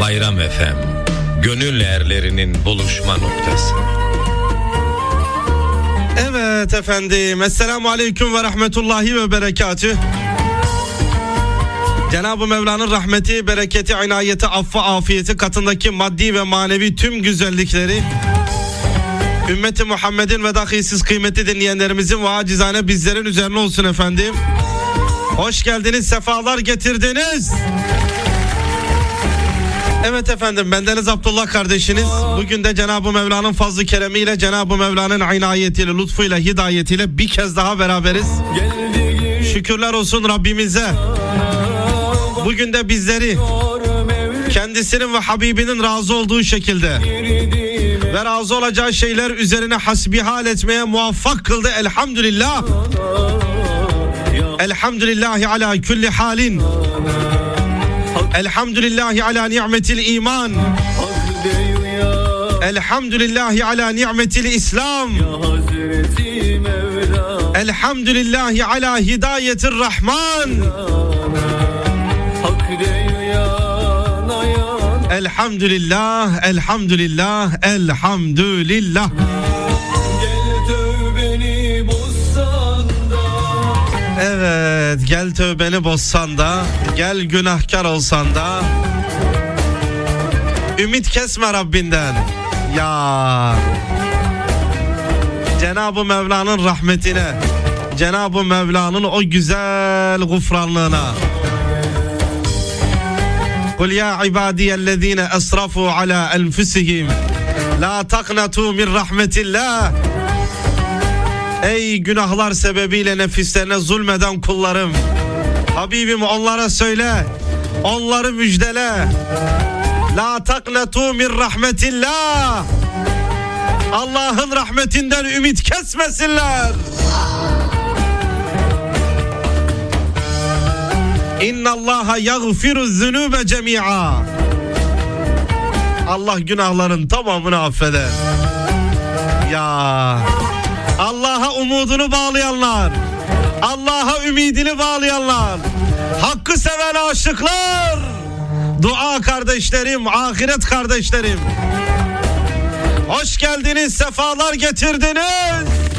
Bayram FM, gönül erlerinin buluşma noktası. Evet efendim. Esselamu Aleyküm ve Rahmetullahi ve Berekatü. Cenab-ı Mevla'nın rahmeti, bereketi, inayeti, affı, afiyeti katındaki maddi ve manevi tüm güzellikleri Ümmeti Muhammed'in ve dahi siz kıymetli dinleyenlerimizin ve acizane bizlerin üzerine olsun efendim. Hoş geldiniz, sefalar getirdiniz. Evet efendim bendeniz Abdullah kardeşiniz. Bugün de Cenab-ı Mevla'nın fazlı keremiyle Cenab-ı Mevla'nın inayetiyle, lütfuyla, hidayetiyle bir kez daha beraberiz. Şükürler olsun Rabbimize. Bugün de bizleri kendisinin ve Habibinin razı olduğu şekilde ve razı olacağı şeyler üzerine hasbihal etmeye muvaffak kıldı elhamdülillah. Elhamdülillahi ala kulli halin. Elhamdülillahi ala ni'metil iman. Elhamdülillahi ala ni'metil İslam. Elhamdülillahi ala hidayetir Rahman. Elhamdülillah, elhamdülillah, elhamdülillah. Bostanda Evet, gel tövbeni bozsan da, gel günahkar olsan da. Ümit kesme Rabbinden. Ya. Cenab-ı Mevla'nın rahmetine, Cenab-ı Mevla'nın o güzel gufranlığına. Kul ya ibadiyellezine esrafu ala enfusihim la taqnatu min rahmetillah. Ey günahlar sebebiyle nefislerine zulmeden kullarım. Habibim onlara söyle. Onları müjdele. La taknetu min rahmetillah. Allah'ın rahmetinden ümit kesmesinler. İnna Allaha yaghfiru zunube cemi'a. Allah günahların tamamını affeder. Ya umudunu bağlayanlar, Allah'a ümidini bağlayanlar, hakkı seven aşıklar, dua kardeşlerim, ahiret kardeşlerim. Hoş geldiniz, sefalar getirdiniz.